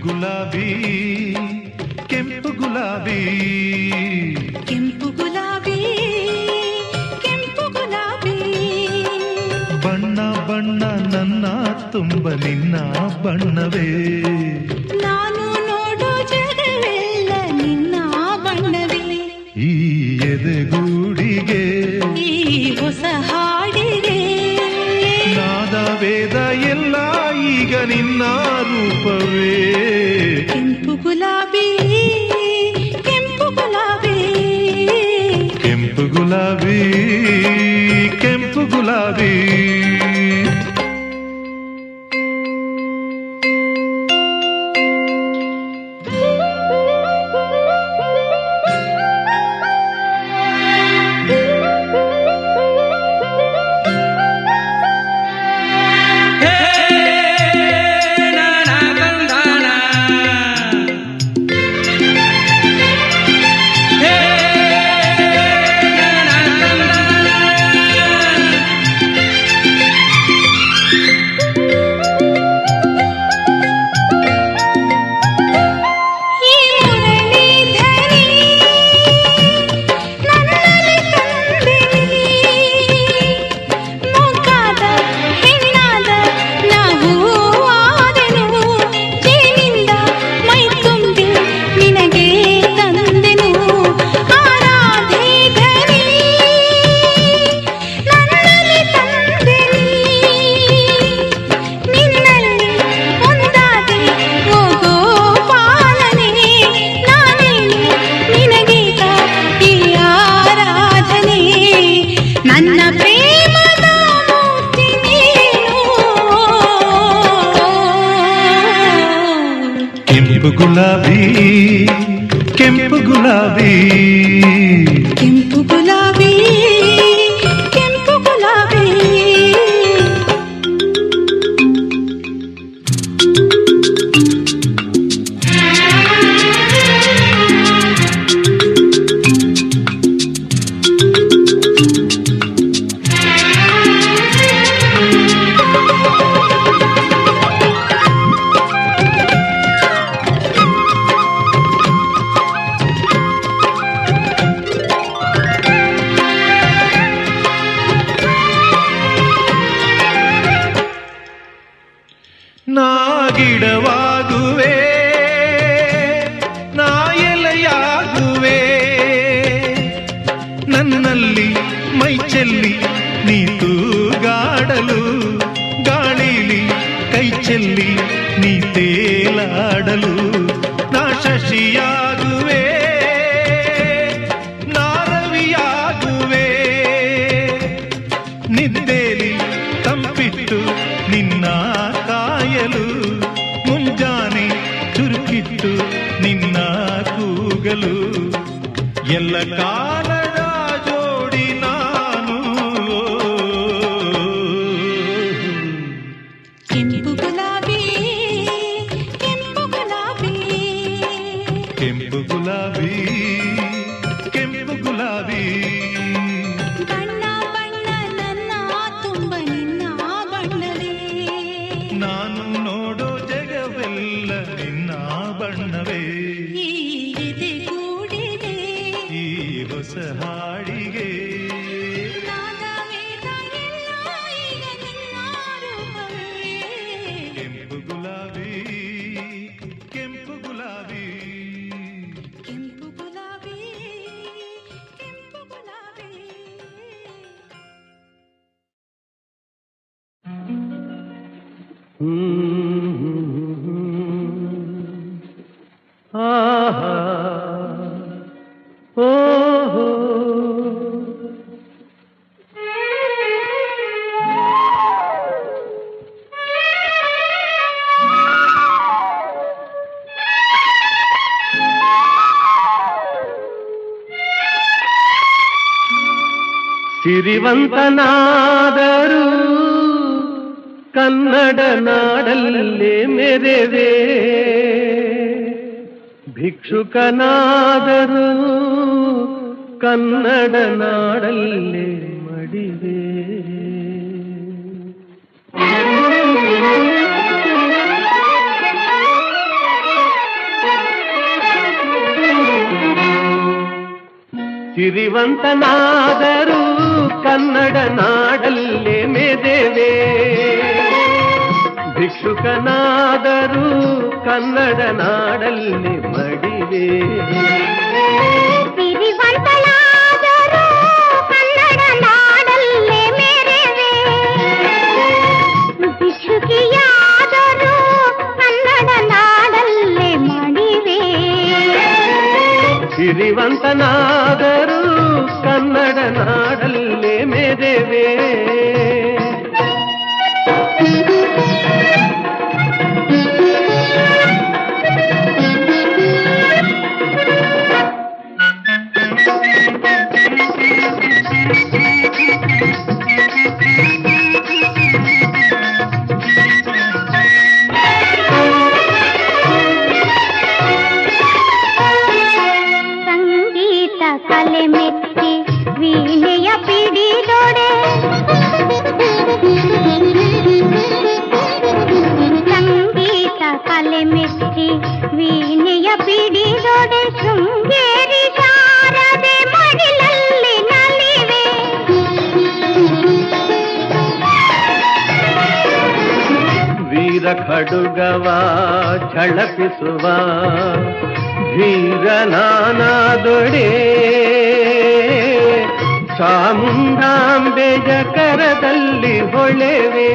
ಗುಲಾಬಿ ಕೆಂಪು ಗುಲಾಬಿ. ಕೆಂಪು ಗುಲಾಬಿ ಕೆಂಪು ಗುಲಾಬಿ. ಬಣ್ಣ ಬಣ್ಣ ನನ್ನ ತುಂಬ ನಿನ್ನ ಬಣ್ಣವೇ. ನಾನು ನೋಡೋ ಜಗವೆಲ್ಲ ನಿನ್ನ ಬಣ್ಣವೇ. ಈ ಎದೆಗೂಡಿಗೆ ಈ ಹೊಸ ಹಾಡಿಗೆ. ನಾದ ವೇದ ಎಲ್ಲ ಈಗ ನಿನ್ನ ರೂಪವೇ. பாதி ಕೆಂಪು ಗುಲಾಬಿ ಕೆಂಪು ಗುಲಾಬಿ ಕೆಂಪು ತೇಲಾಡಲು ನಾ ಶಶಿಯಾಗುವೆ, ನಾ ರವಿಯಾಗುವೆ. ನಿದ್ದೇಲಿ ತಂಪಿಟ್ಟು ನಿನ್ನ ಕಾಯಲು ಮುಂಜಾನೆ ಚುರುಕಿಟ್ಟು ನಿನ್ನ ಕೂಗಲು. ಎಲ್ಲ ನಾನು ಕೆಂಪು ಗುಲಾಬಿ ಗುಲಾಬಿ ಸಿರಿವಂತನಾದರೂ ಕನ್ನಡ ನಾಡಲ್ಲೇ ಮೆರೆವೆ. ಭಿಕ್ಷುಕನಾದರು ಕನ್ನಡ ನಾಡಲ್ಲೇ ಮಡಿವೆ. ಸಿರಿವಂತನಾದರೂ ಕನ್ನಡ ನಾಡಲ್ಲೇ ಮೆದೇವೇ ಭಿಕ್ಷುಕನಾದರೂ ಕನ್ನಡ ನಾಡಲ್ಲಿ ಮಡಿವೆ ಸಿರಿವಂತಳಾದರೂ ಕನ್ನಡ ನಾಡಲ್ಲೇ ಮೆರೆವೆ ವೀಣೆಯ ಪಿಡಿದೊಡೆ ಶೃಂಗೇರಿ ಶಾರದೆ ಮಡಿಲಲ್ಲಿ ನಲಿವೆ ವೀರ ಖಡುಗವ ಝಳಪಿಸುವ ಧೀರನಾನಾದೊಡೆ ಚಾಮುಂಡಾಂಬೆಯ ಕರದಲ್ಲಿ ಹೊಳೆವೆ